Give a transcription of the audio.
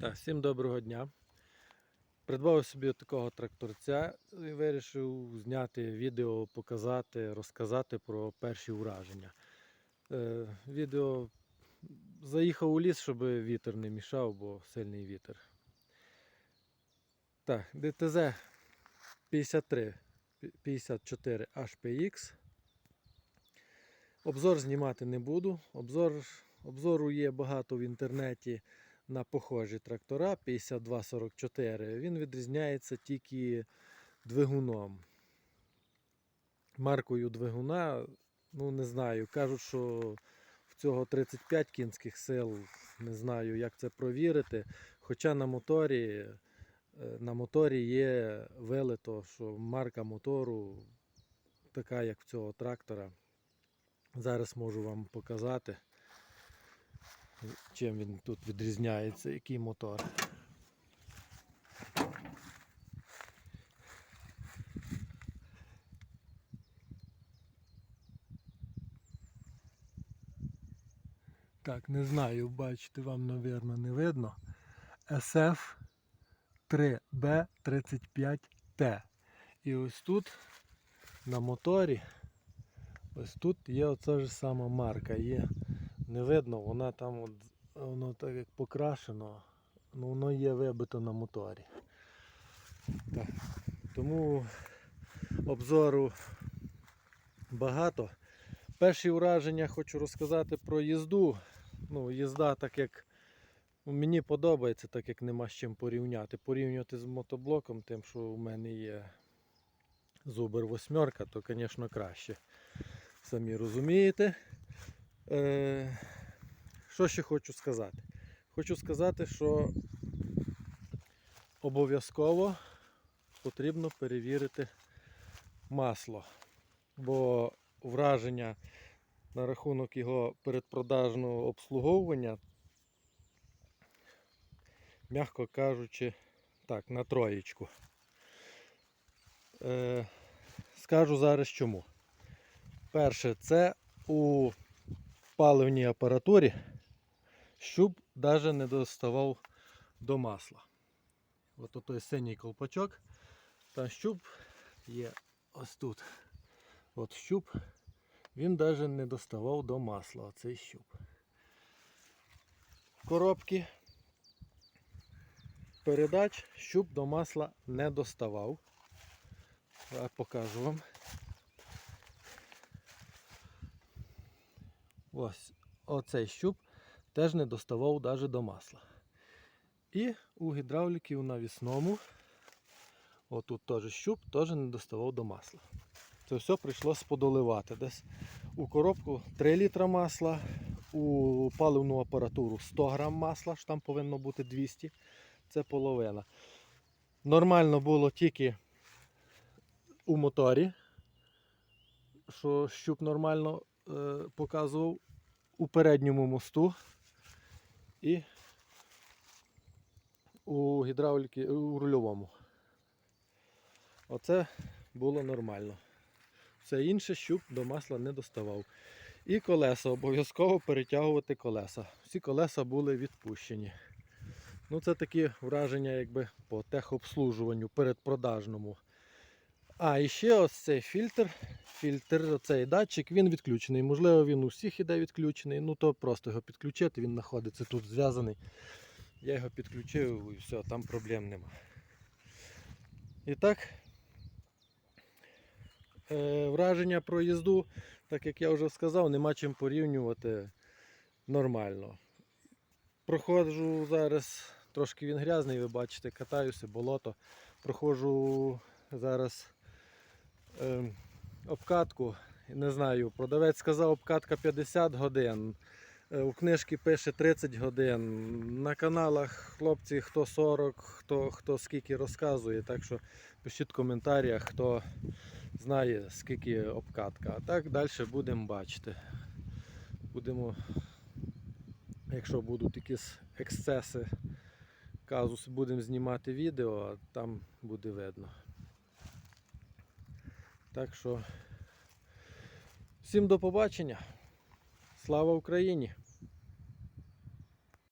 Так, всім доброго дня. Придбав собі такого тракторця і вирішив зняти відео, показати, розказати про перші враження. Е, відео заїхав у ліс, щоб вітер не мішав, бо сильний вітер. Так, ДТЗ 53 54 HPX. Обзор знімати не буду. Обзор, обзору є багато в інтернеті на похожі трактора 5244. Він відрізняється тільки двигуном. Маркою двигуна, ну не знаю. Кажуть, що в цього 35 кінських сил, не знаю, як це провірити. Хоча на моторі, е, на моторі є вилито, що марка мотору така, як в цього трактора. Зараз можу вам показати чим він тут відрізняється, який мотор. Так, не знаю, бачите, вам, мабуть, не видно. SF 3B35T. І ось тут на моторі, ось тут є оця ж сама марка. Є не видно, вона там от, воно так як покрашено, ну воно є вибито на моторі. Так. Тому обзору багато. Перші враження хочу розказати про їзду. Ну, їзда так як ну, мені подобається, так як нема з чим порівняти. Порівнювати з мотоблоком, тим, що у мене є Зубер восьмерка, то, звісно, краще. Самі розумієте. Е, що ще хочу сказати? Хочу сказати, що обов'язково потрібно перевірити масло, бо враження на рахунок його передпродажного обслуговування, м'яко кажучи, так, на троєчку. Е, скажу зараз чому. Перше, це у паливній апаратурі щуп навіть не доставав до масла. От той синій колпачок, та щуп є ось тут. От щуп, він навіть не доставав до масла, оцей щуп. Коробки передач щуп до масла не доставав. Я покажу вам. Ось оцей щуп теж не доставав навіть до масла. І у гідравліків на вісному, отут теж щуп, теж не доставав до масла. Це все прийшлося подоливати. Десь у коробку 3 літра масла, у паливну апаратуру 100 грам масла, що там повинно бути 200, це половина. Нормально було тільки у моторі, що щуп нормально показував у передньому мосту і у гідравліки у рульовому. Оце було нормально. Все інше щуп до масла не доставав. І колеса, обов'язково перетягувати колеса. Всі колеса були відпущені. Ну, це такі враження якби по техобслужуванню передпродажному. А, і ще ось цей фільтр. Фільтр, цей датчик, він відключений. Можливо, він у всіх іде відключений. Ну то просто його підключити, він знаходиться тут зв'язаний. Я його підключив і все, там проблем нема. І так, е, враження про їзду, так як я вже сказав, нема чим порівнювати нормально. Проходжу зараз, трошки він грязний, ви бачите, катаюся, болото. Проходжу зараз обкатку. Не знаю, продавець сказав, обкатка 50 годин. Е, У книжці пише 30 годин. На каналах хлопці хто 40, хто, хто скільки розказує. Так що пишіть в коментарях, хто знає скільки обкатка. А так далі будемо бачити. Будемо, якщо будуть якісь ексцеси, казус, будемо знімати відео, а там буде видно. Так що всім до побачення. Слава Україні!